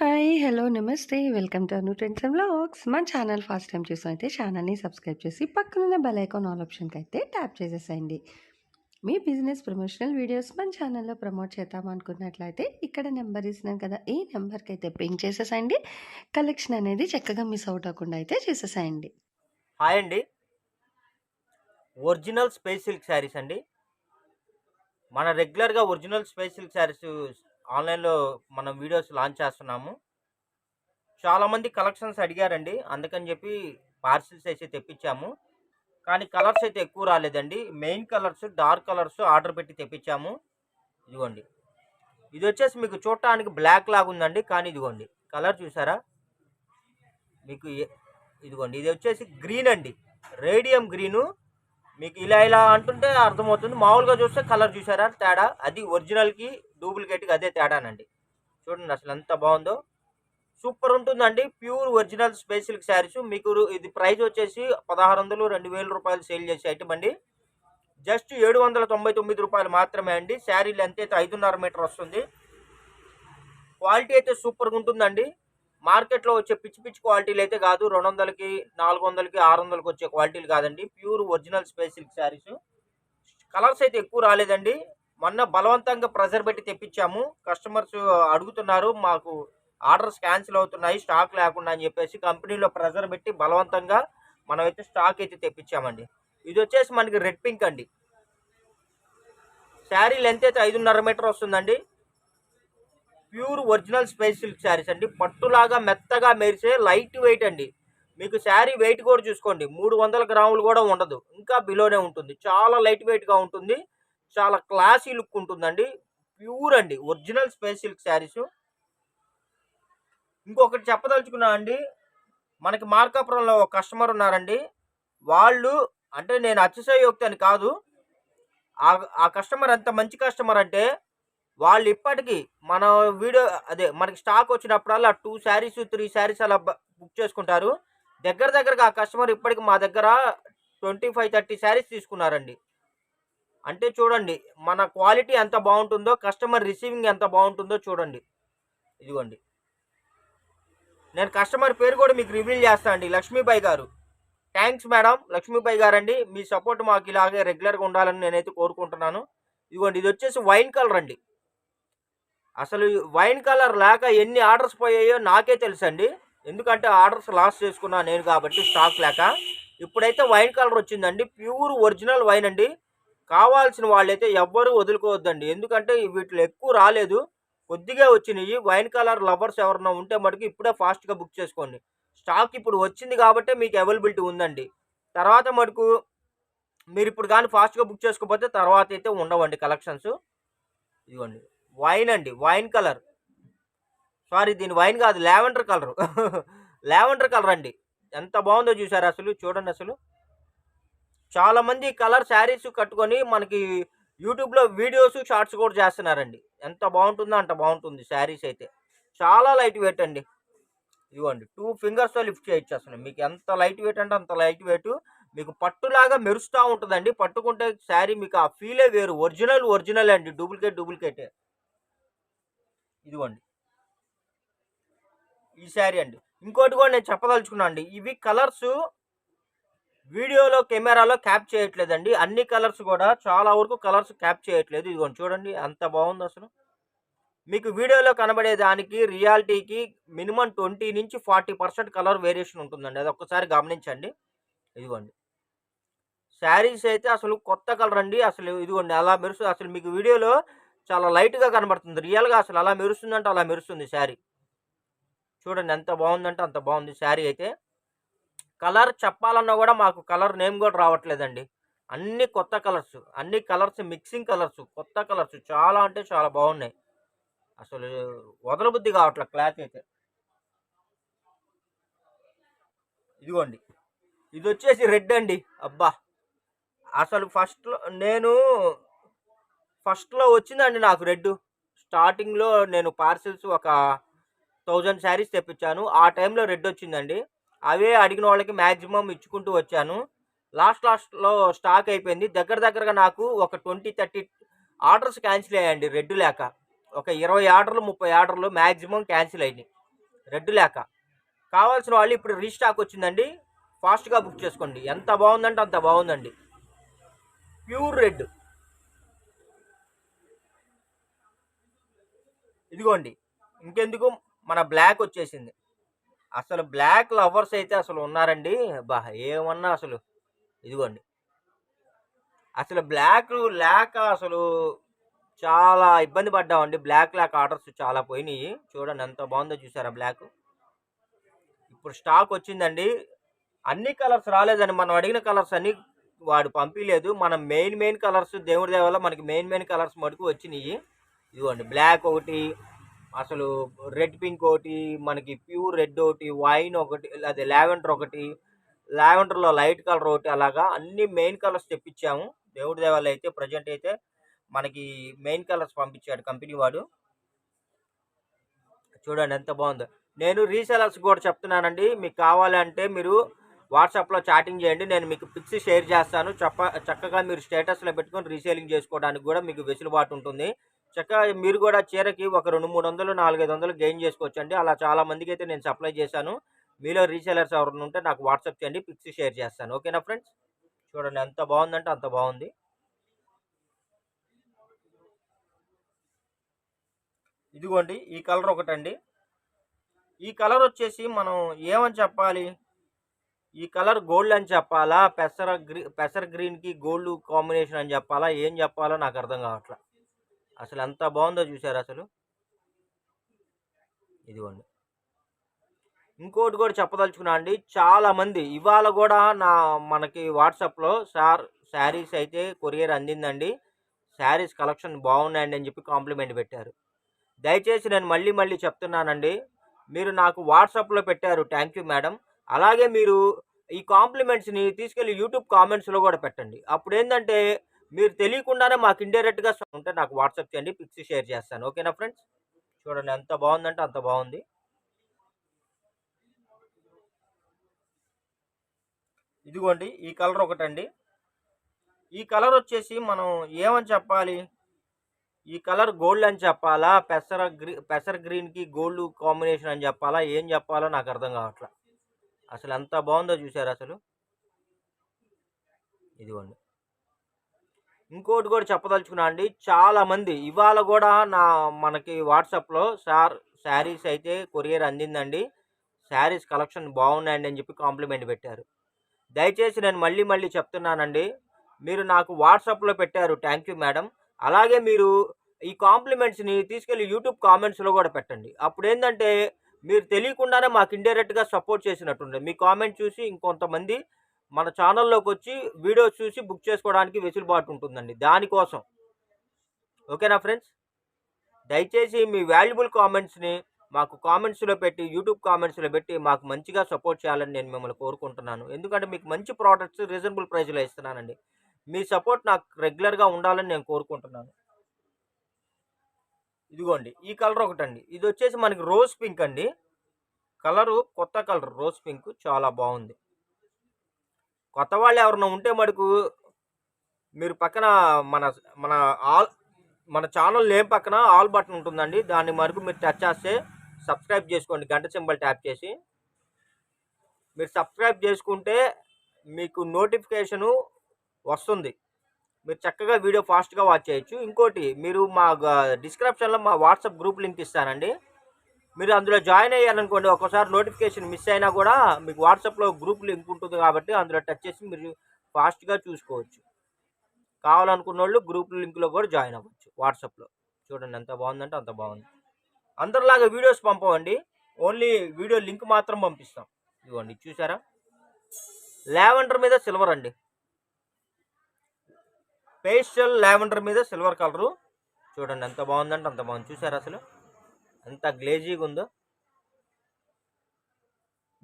Hi hello namaste. Welcome to Anu trends and blogs మన channel first time చూసారైతే ఛానల్ని subscribe చేసి పక్కనున్న బెల్ ఐకాన్ ఆల్ ఆప్షన్కి అయితే ట్యాప్ చేసేసేయండి. మీ బిజినెస్ ప్రమోషనల్ వీడియోస్ మన ఛానల్లో ప్రమోట్ చేద్దాం అనుకున్నట్లయితే ఇక్కడ నెంబర్ ఇస్తున్నాను కదా ఈ నెంబర్కి అయితే పింక్ చేసేసేయండి. కలెక్షన్ అనేది చక్కగా మిస్ అవుట్ అవ్వకుండా అయితే చేసేసేయండి. హాయ్ అండి. ఒరిజినల్ స్పేస్ సిల్క్ శారీస్ అండి. మన రెగ్యులర్గా ఒరిజినల్ స్పేస్ సిల్క్ శారీస్ ఆన్లైన్లో మనం వీడియోస్ లాంచ్ చేస్తున్నాము. చాలామంది కలెక్షన్స్ అడిగారండి. అందుకని చెప్పి పార్సిల్స్ అయితే తెప్పించాము. కానీ కలర్స్ అయితే ఎక్కువ రాలేదండి. Main colours dark colours order పెట్టి తెప్పించాము. ఇదిగోండి. ఇది వచ్చేసి మీకు చూడటానికి బ్లాక్ లాగా ఉందండి. కానీ ఇదిగోండి. కలర్ చూసారా? మీకు ఇదిగోండి. ఇది వచ్చేసి గ్రీన్ అండి. రేడియం గ్రీను మీకు ఇలా ఇలా అంటుంటే అర్థమవుతుంది. మామూలుగా చూస్తే కలర్ చూసారా? తేడా. అది ఒరిజినల్కి డూప్లికేట్కి అదే తేడానండి. చూడండి అసలు ఎంత బాగుందో. సూపర్ ఉంటుందండి. ప్యూర్ ఒరిజినల్ స్పేస్ శారీస్ మీకు ఇది ప్రైస్ వచ్చేసి పదహారు వందలు రెండు వేల రూపాయలు సేల్ చేసే ఐటమ్ అండి. జస్ట్ ఏడు వందల తొంభై తొమ్మిది రూపాయలు మాత్రమే అండి. శారీ లెంత్ అయితే ఐదున్నర మీటర్ వస్తుంది. క్వాలిటీ అయితే సూపర్గా ఉంటుందండి. మార్కెట్లో వచ్చే పిచ్చి పిచ్చి క్వాలిటీలు అయితే కాదు. రెండు వందలకి నాలుగు వందలకి ఆరు వందలకి వచ్చే క్వాలిటీలు కాదండి. Pure original space silk saris. Colours అయితే ఎక్కువ రాలేదండి. మొన్న బలవంతంగా ప్రెజర్ పెట్టి తెప్పించాము. కస్టమర్స్ అడుగుతున్నారు మాకు ఆర్డర్స్ క్యాన్సిల్ అవుతున్నాయి స్టాక్ లేకుండా అని చెప్పేసి కంపెనీలో ప్రెజర్ పెట్టి బలవంతంగా మనమైతే స్టాక్ అయితే తెప్పించామండి. ఇది వచ్చేసి మనకి రెడ్ పింక్ అండి. శారీ లెంత్ అయితే ఐదున్నర మీటర్ వస్తుందండి. Pure original space silk saris అండి. పట్టులాగా మెత్తగా మెరిసే లైట్ వెయిట్ అండి. మీకు శారీ వెయిట్ కూడా చూసుకోండి. మూడు వందల గ్రాములు కూడా ఉండదు. ఇంకా బిలోనే ఉంటుంది. చాలా లైట్ వెయిట్గా ఉంటుంది. చాలా క్లాసీ లుక్ ఉంటుందండి. ప్యూర్ అండి. Original space silk saris. ఇంకొకటి చెప్పదలుచుకున్నా అండి. మనకి మార్కాపురంలో ఒక కస్టమర్ ఉన్నారండి. వాళ్ళు అంటే నేను అతిశయోక్తి అని కాదు. ఆ ఆ కస్టమర్ ఎంత మంచి కస్టమర్ అంటే వాళ్ళు ఇప్పటికీ మన వీడియో అదే మనకి స్టాక్ వచ్చినప్పుడల్లా టూ శారీస్ త్రీ శారీస్ అలా బ- బుక్ చేసుకుంటారు. దగ్గర దగ్గరగా ఆ కస్టమర్ ఇప్పటికి మా దగ్గర ట్వంటీ ఫైవ్ థర్టీ శారీస్ తీసుకున్నారండి. అంటే చూడండి మన క్వాలిటీ ఎంత బాగుంటుందో కస్టమర్ రిసీవింగ్ ఎంత బాగుంటుందో చూడండి. ఇదిగోండి. నేను కస్టమర్ పేరు కూడా మీకు రివీల్ చేస్తాను అండి. లక్ష్మీబాయి గారు. Thanks madam. లక్ష్మీబాయి గారండి. మీ సపోర్ట్ మాకు ఇలాగే రెగ్యులర్గా ఉండాలని నేనైతే కోరుకుంటున్నాను. ఇదిగోండి ఇది వచ్చేసి వైన్ కలర్ అండి. అసలు వైన్ కలర్ లేక ఎన్ని ఆర్డర్స్ పోయాయో నాకే తెలుసండి. ఎందుకంటే ఆర్డర్స్ లాస్ చేసుకున్నా నేను కాబట్టి స్టాక్ లేక. ఇప్పుడైతే వైన్ కలర్ వచ్చిందండి. ప్యూర్ ఒరిజినల్ వైన్ అండి. కావాల్సిన వాళ్ళైతే ఎవ్వరూ వదులుకోవద్దండి. ఎందుకంటే వీటిలో ఎక్కువ రాలేదు. కొద్దిగా వచ్చినాయి. వైన్ కలర్ లవర్స్ ఎవరైనా ఉంటే మటుకు ఇప్పుడే ఫాస్ట్గా బుక్ చేసుకోండి. స్టాక్ ఇప్పుడు వచ్చింది కాబట్టి మీకు అవైలబిలిటీ ఉందండి. తర్వాత మటుకు మీరు ఇప్పుడు కానీ ఫాస్ట్గా బుక్ చేసుకోకపోతే తర్వాత అయితే ఉండవండి కలెక్షన్స్. ఇదిగోండి. వైన్ అండి వైన్ కలర్ సారీ దీని వైన్ కాదు లావెండర్ కలర్ లావెండర్ కలర్ అండి. ఎంత బాగుందో చూసారు అసలు చూడండి అసలు. చాలామంది కలర్ శారీస్ కట్టుకొని మనకి యూట్యూబ్లో వీడియోస్ షార్ట్స్ కూడా చేస్తున్నారండి. ఎంత బాగుంటుందో అంత బాగుంటుంది శారీస్ అయితే. చాలా లైట్ వెయిట్ అండి. ఇదిగోండి టూ ఫింగర్స్తో లిఫ్ట్ చేయొచ్చు అసలు మీకు ఎంత లైట్ వెయిట్ అంటే అంత లైట్ వెయిట్ మీకు పట్టులాగా మెరుస్తూ ఉంటుందండి. పట్టుకుంటే శారీ మీకు ఆ ఫీలే వేరు. ఒరిజినల్ ఒరిజినల్ అండి. డూప్లికేట్ డూప్లికేటే ఇదిగోండి. ఈ శారీ అండి. ఇంకోటి కూడా నేను చెప్పదలుచుకున్నాను అండి. ఇవి కలర్స్ వీడియోలో కెమెరాలో క్యాప్ చేయట్లేదండి. అన్ని కలర్స్ కూడా చాలా వరకు కలర్స్ క్యాప్ చేయట్లేదు. ఇదిగోండి చూడండి అంత బాగుంది అసలు. మీకు వీడియోలో కనబడే దానికి రియాలిటీకి మినిమం ట్వంటీ నుంచి ఫార్టీ పర్సెంట్ కలర్ వేరియేషన్ ఉంటుందండి. అది ఒక్కసారి గమనించండి. ఇదిగోండి. శారీస్ అయితే అసలు కొత్త కలర్ అండి. అసలు ఇదిగోండి అలా మెరుసు అసలు మీకు వీడియోలో చాలా లైట్గా కనబడుతుంది. రియల్గా అసలు అలా మెరుస్తుందంటే అలా మెరుస్తుంది శారీ. చూడండి ఎంత బాగుందంటే అంత బాగుంది శారీ అయితే. కలర్ చెప్పాలన్నా కూడా మాకు కలర్ నేమ్ కూడా రావట్లేదండి. అన్ని కొత్త కలర్స్ అన్ని కలర్స్ మిక్సింగ్ కలర్స్ కొత్త కలర్స్ చాలా అంటే చాలా బాగున్నాయి. అసలు వదలబుద్ధి కావట్లే క్లాత్ అయితే. ఇదిగోండి. ఇది వచ్చేసి రెడ్ అండి. అబ్బా! అసలు ఫస్ట్లో నేను ఫస్ట్లో వచ్చిందండి నాకు రెడ్ స్టార్టింగ్లో నేను పార్సిల్స్ ఒక థౌజండ్ శారీస్ తెప్పించాను. ఆ టైంలో రెడ్ వచ్చిందండి. అవే అడిగిన వాళ్ళకి మ్యాక్సిమం ఇచ్చుకుంటూ వచ్చాను. లాస్ట్ లాస్ట్లో స్టాక్ అయిపోయింది. దగ్గర దగ్గరగా నాకు ఒక ట్వంటీ థర్టీ ఆర్డర్స్ క్యాన్సిల్ అయ్యాయండి రెడ్ లేక. ఒక ఇరవై ఆర్డర్లు ముప్పై ఆర్డర్లు మ్యాక్సిమం క్యాన్సిల్ అయినాయి రెడ్ లేక. కావాల్సిన వాళ్ళు ఇప్పుడు రీస్టాక్ వచ్చిందండి. ఫాస్ట్గా బుక్ చేసుకోండి. ఎంత బాగుందంటే అంత బాగుందండి. ప్యూర్ రెడ్ ఇదిగోండి ఇంకెందుకు? మన బ్లాక్ వచ్చేసింది. అసలు బ్లాక్ లవర్స్ అయితే అసలు ఉన్నారండి? బా ఏమన్నా అసలు? ఇదిగోండి. అసలు బ్లాక్ లేక అసలు చాలా ఇబ్బంది పడ్డామండి. బ్లాక్ లేక ఆర్డర్స్ చాలా పోయినాయి. చూడండి ఎంత బాగుందో చూసారా బ్లాక్ ఇప్పుడు స్టాక్ వచ్చిందండి. అన్ని కలర్స్ రాలేదండి. మనం అడిగిన కలర్స్ అన్ని వాడు పంపించలేదు మన మెయిన్ మెయిన్ కలర్స్ దేవుడి దేవల్ల మనకి మెయిన్ మెయిన్ కలర్స్ మటుకు వచ్చినాయి. ఇదిగోండి బ్లాక్ ఒకటి అసలు రెడ్ పింక్ ఒకటి మనకి ప్యూర్ రెడ్ ఒకటి వైన్ ఒకటి అదే లావెండర్ ఒకటి లావెండర్లో లైట్ కలర్ ఒకటి అలాగా అన్ని మెయిన్ కలర్స్ తెప్పించాము. దేవుడి దేవాళ్ళు అయితే ప్రజెంట్ అయితే మనకి మెయిన్ కలర్స్ పంపించాడు కంపెనీ వాడు. చూడండి ఎంత బాగుందో. నేను రీసెలర్స్ కూడా చెప్తున్నానండి మీకు కావాలంటే మీరు వాట్సాప్లో చాటింగ్ చేయండి నేను మీకు పిక్స్ షేర్ చేస్తాను. చెప్ప చక్కగా మీరు స్టేటస్లో పెట్టుకొని రీసేలింగ్ చేసుకోవడానికి కూడా మీకు వెసులుబాటు ఉంటుంది. చక్కగా మీరు కూడా చీరకి ఒక రెండు మూడు వందలు నాలుగైదు వందలు గెయిన్ చేసుకోవచ్చండి. అలా చాలా మందికి అయితే నేను సప్లై చేశాను. మీలో రీసెలర్స్ ఎవరైనా ఉంటే నాకు వాట్సాప్ చేయండి పిక్స్ షేర్ చేస్తాను. ఓకేనా ఫ్రెండ్స్ చూడండి ఎంత బాగుందంటే అంత బాగుంది. ఇదిగోండి ఈ కలర్ ఒకటండి. ఈ కలర్ వచ్చేసి మనం ఏమని చెప్పాలి? ఈ కలర్ గోల్డ్ అని చెప్పాలా? పెసర గ్రీ పెసర గ్రీన్కి గోల్డ్ కాంబినేషన్ అని చెప్పాలా? ఏం చెప్పాలో నాకు అర్థం కావట్లేదు అసలు ఎంత బాగుందో చూసారు అసలు? ఇదిగోండి. ఇంకోటి కూడా చెప్పదలుచుకున్నా అండి చాలా మంది ఇవాళ కూడా నా మనకి వాట్సాప్లో సార్ శారీస్ అయితే కొరియర్ అందిందండి. శారీస్ కలెక్షన్ బాగున్నాయండి అని చెప్పి కాంప్లిమెంట్ పెట్టారు. దయచేసి నేను మళ్ళీ మళ్ళీ చెప్తున్నానండి మీరు నాకు వాట్సాప్లో పెట్టారు థ్యాంక్ యూ మేడం. అలాగే మీరు ఈ కాంప్లిమెంట్స్ని తీసుకెళ్ళి యూట్యూబ్ కామెంట్స్లో కూడా పెట్టండి. అప్పుడు ఏంటంటే మీరు తెలియకుండానే మాకు ఇండైరెక్ట్గా ఉంటే నాకు వాట్సాప్ చేయండి పిక్స్ షేర్ చేస్తాను. ఓకేనా ఫ్రెండ్స్ చూడండి ఎంత బాగుందంటే అంత బాగుంది. ఇదిగోండి ఈ కలర్ ఒకటండి. ఈ కలర్ వచ్చేసి మనం ఏమని చెప్పాలి? ఈ కలర్ గోల్డ్ అని చెప్పాలా? పెసర గ్రీ పెసర గ్రీన్కి గోల్డ్ కాంబినేషన్ అని చెప్పాలా? ఏం చెప్పాలో నాకు అర్థం కావట్లా. అసలు ఎంత బాగుందో చూసారు అసలు? ఇదిగోండి. ఇంకోటి కూడా చెప్పదలుచుకున్నా అండి చాలా మంది ఇవాళ కూడా నా మనకి వాట్సాప్లో సార్ శారీస్ అయితే కొరియర్ అందిందండి. శారీస్ కలెక్షన్ బాగున్నాయండి అని చెప్పి కాంప్లిమెంట్ పెట్టారు. దయచేసి నేను మళ్ళీ మళ్ళీ చెప్తున్నానండి మీరు నాకు వాట్సాప్లో పెట్టారు థ్యాంక్ యూ మేడం. అలాగే మీరు ఈ కాంప్లిమెంట్స్ని తీసుకెళ్ళి యూట్యూబ్ కామెంట్స్లో కూడా పెట్టండి. అప్పుడు ఏంటంటే మీరు తెలియకుండానే మాకు ఇండైరెక్ట్గా సపోర్ట్ చేసినట్టుండే. మీ కామెంట్ చూసి ఇంకొంతమంది మన ఛానల్లోకి వచ్చి వీడియోస్ చూసి బుక్ చేసుకోవడానికి వెసులుబాటు ఉంటుందండి. దానికోసం. ఓకేనా ఫ్రెండ్స్? దయచేసి మీ వాల్యుబుల్ కామెంట్స్ని మాకు కామెంట్స్లో పెట్టి యూట్యూబ్ కామెంట్స్లో పెట్టి మాకు మంచిగా సపోర్ట్ చేయాలని నేను మిమ్మల్ని కోరుకుంటున్నాను. ఎందుకంటే మీకు మంచి ప్రోడక్ట్స్ రీజనబుల్ ప్రైస్లో ఇస్తున్నానండి. మీ సపోర్ట్ నాకు రెగ్యులర్గా ఉండాలని నేను కోరుకుంటున్నాను. ఇదిగోండి ఈ కలర్ ఒకటండి. ఇది వచ్చేసి మనకి రోజ్ పింక్ అండి. కలరు కొత్త కలర్ రోజ్ పింక్. చాలా బాగుంది. కొత్త వాళ్ళు ఎవరైనా ఉంటే మటుకు మీరు పక్కన మన మన ఆల్ మన ఛానల్ నేమ్ పక్కన ఆల్ బటన్ ఉంటుందండి. దాన్ని మరకు మీరు టచ్ చేస్తే సబ్స్క్రైబ్ చేసుకోండి. గంట సింబల్ ట్యాప్ చేసి మీరు సబ్స్క్రైబ్ చేసుకుంటే మీకు నోటిఫికేషను వస్తుంది. మీరు చక్కగా వీడియో ఫాస్ట్గా వాచ్ చేయొచ్చు. ఇంకోటి మీరు మా డిస్క్రిప్షన్లో మా వాట్సాప్ గ్రూప్ లింక్ ఇస్తానండి. మీరు అందులో జాయిన్ అయ్యారనుకోండి ఒక్కసారి నోటిఫికేషన్ మిస్ అయినా కూడా మీకు వాట్సాప్లో గ్రూప్ లింక్ ఉంటుంది కాబట్టి అందులో టచ్ చేసి మీరు ఫాస్ట్గా చూసుకోవచ్చు. కావాలనుకున్న వాళ్ళు గ్రూప్ లింక్లో కూడా జాయిన్ అవ్వచ్చు వాట్సాప్లో. చూడండి ఎంత బాగుందంటే అంత బాగుంది. అందరిలాగా వీడియోస్ పంపవండి ఓన్లీ వీడియో లింక్ మాత్రం పంపిస్తాం. ఇవ్వండి చూసారా? లావెండర్ మీద సిల్వర్ అండి. పేస్టల్ లావెండర్ మీద సిల్వర్ కలరు. చూడండి ఎంత బాగుందంటే అంత బాగుంది. చూసారా అసలు? ఎంత గ్లేజీగా ఉందో.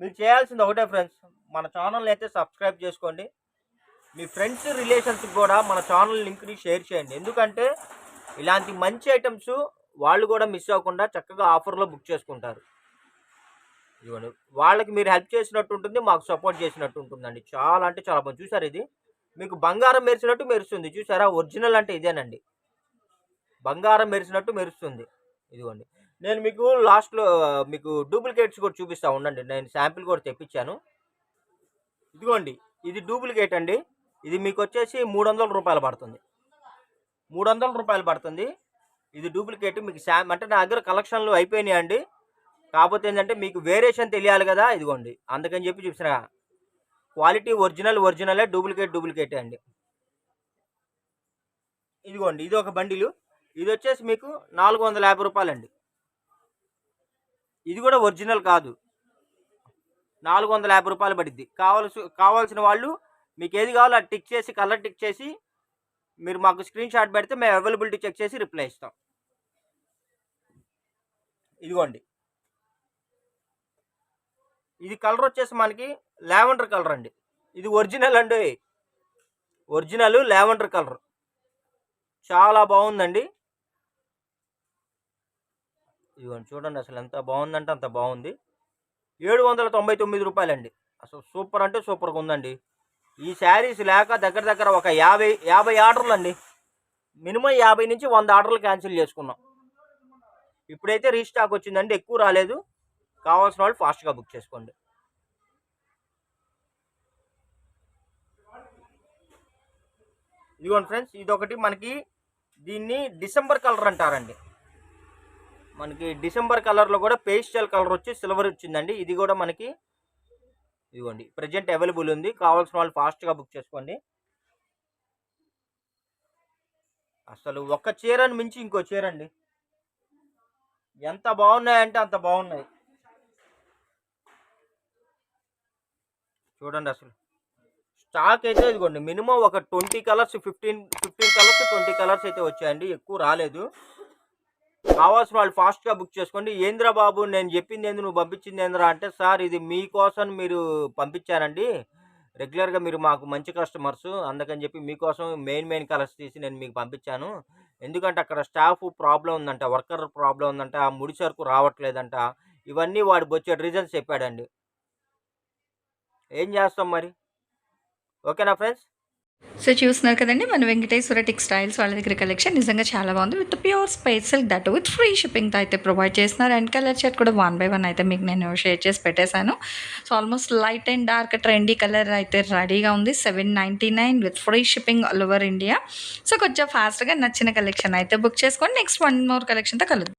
మీరు చేయాల్సింది ఒకటే ఫ్రెండ్స్ మన ఛానల్ని అయితే సబ్స్క్రైబ్ చేసుకోండి. మీ ఫ్రెండ్స్ రిలేషన్స్కి కూడా మన ఛానల్ లింక్ని షేర్ చేయండి. ఎందుకంటే ఇలాంటి మంచి ఐటమ్స్ వాళ్ళు కూడా మిస్ అవ్వకుండా చక్కగా ఆఫర్లో బుక్ చేసుకుంటారు. ఇదిగోండి వాళ్ళకి మీరు హెల్ప్ చేసినట్టు ఉంటుంది మాకు సపోర్ట్ చేసినట్టు ఉంటుందండి. చాలా అంటే చాలా బాగుంది చూసారు ఇది? మీకు బంగారం మెరిసినట్టు మెరుస్తుంది. చూసారా? ఒరిజినల్ అంటే ఇదేనండి. బంగారం మెరిసినట్టు మెరుస్తుంది. ఇదిగోండి నేను మీకు లాస్ట్లో మీకు డూప్లికేట్స్ కూడా చూపిస్తా ఉండండి. నేను శాంపిల్ కూడా తెప్పించాను. ఇదిగోండి ఇది డూప్లికేట్ అండి. ఇది మీకు వచ్చేసి మూడు వందల రూపాయలు పడుతుంది. మూడు వందల రూపాయలు పడుతుంది. ఇది డూప్లికేట్ మీకు శాం అంటే నా దగ్గర కలెక్షన్లు అయిపోయినాయి అండి. కాకపోతే ఏంటంటే మీకు వేరియేషన్ తెలియాలి కదా ఇదిగోండి. అందుకని చెప్పి చూసిన క్వాలిటీ ఒరిజినల్ ఒరిజినలే డూప్లికేట్ డూప్లికేటే అండి. ఇదిగోండి ఇది ఒక బండిలు. ఇది వచ్చేసి మీకు నాలుగు వందల యాభై రూపాయలండి. ఇది కూడా ఒరిజినల్ కాదు. నాలుగు వందల యాభై రూపాయలు పడిద్ది. కావాల్సి కావాల్సిన వాళ్ళు మీకు ఏది కావాలో అది టిక్ చేసి కలర్ టిక్ చేసి మీరు మాకు స్క్రీన్ షాట్ పెడితే మేము అవైలబిలిటీ చెక్ చేసి రిప్లై ఇస్తాం. ఇదిగోండి. ఇది కలర్ వచ్చేసి మనకి లావెండర్ కలర్ అండి. ఇది ఒరిజినల్ అండి. Original lavender colour. చాలా బాగుందండి. ఇదిగోండి చూడండి అసలు ఎంత బాగుందంటే అంత బాగుంది. ఏడు వందల తొంభై తొమ్మిది రూపాయలండి. అసలు సూపర్ అంటే సూపర్గా ఉందండి. ఈ శారీస్ లేక దగ్గర దగ్గర ఒక యాభై యాభై ఆర్డర్లు అండి మినిమం యాభై నుంచి వంద ఆర్డర్లు క్యాన్సిల్ చేసుకున్నాం. ఇప్పుడైతే రీస్టాక్ వచ్చిందండి ఎక్కువ రాలేదు. కావాల్సిన వాళ్ళు ఫాస్ట్గా బుక్ చేసుకోండి. ఇదిగోండి ఫ్రెండ్స్ ఇది ఒకటి మనకి దీన్ని డిసెంబర్ కలర్ అంటారండి. మనకి డిసెంబర్ కలర్లో కూడా పేస్టల్ కలర్ వచ్చి సిల్వర్ వచ్చిందండి. ఇది కూడా మనకి ఇదిగోండి ప్రజెంట్ అవైలబుల్ ఉంది. కావాల్సిన వాళ్ళు ఫాస్ట్గా బుక్ చేసుకోండి. అసలు ఒక్క చీరని మించి ఇంకో చీర అండి ఎంత బాగున్నాయంటే అంత బాగున్నాయి. చూడండి అసలు. స్టాక్ అయితే ఇదిగోండి మినిమం ఒక twenty colours fifteen fifteen colours twenty colours అయితే వచ్చాయండి. ఎక్కువ రాలేదు. కావాల్సిన వాళ్ళు ఫాస్ట్గా బుక్ చేసుకోండి. ఏంద్రా బాబు నేను చెప్పింది ఏంది నువ్వు పంపించింది ఏంద్రా అంటే సార్ ఇది మీకోసం మీరు పంపించానండి రెగ్యులర్గా మీరు మాకు మంచి కస్టమర్స్. అందుకని చెప్పి మీకోసం మెయిన్ మెయిన్ కలర్స్ తీసి నేను మీకు పంపించాను. ఎందుకంటే అక్కడ స్టాఫ్ ప్రాబ్లం ఉందంట వర్కర్ ప్రాబ్లం ఉందంట ఆ ముడి సరుకు రావట్లేదంట. ఇవన్నీ వాడు వచ్చే రీజన్స్ చెప్పాడండి. ఏం చేస్తాం మరి? ఓకేనా ఫ్రెండ్స్? సో చూస్తున్నారు కదండి మన వెంకటేశ్వర టెక్స్టైల్స్ వాళ్ళ దగ్గర కలెక్షన్ నిజంగా చాలా బాగుంది. With pure spice silk that with free షిప్పింగ్తో అయితే ప్రొవైడ్ చేస్తున్నారు. అండ్ కలర్ షర్ట్ కూడా వన్ బై వన్ అయితే మీకు నేను షేర్ చేసి పెట్టేశాను. So almost light and dark trendy colour అయితే రెడీగా ఉంది. Seven ninety nine with free shipping all over India so కొంచెం ఫాస్ట్గా నచ్చిన కలెక్షన్ అయితే బుక్ చేసుకోండి. నెక్స్ట్ వన్ మోర్ కలెక్షన్తో కలుద్దాం.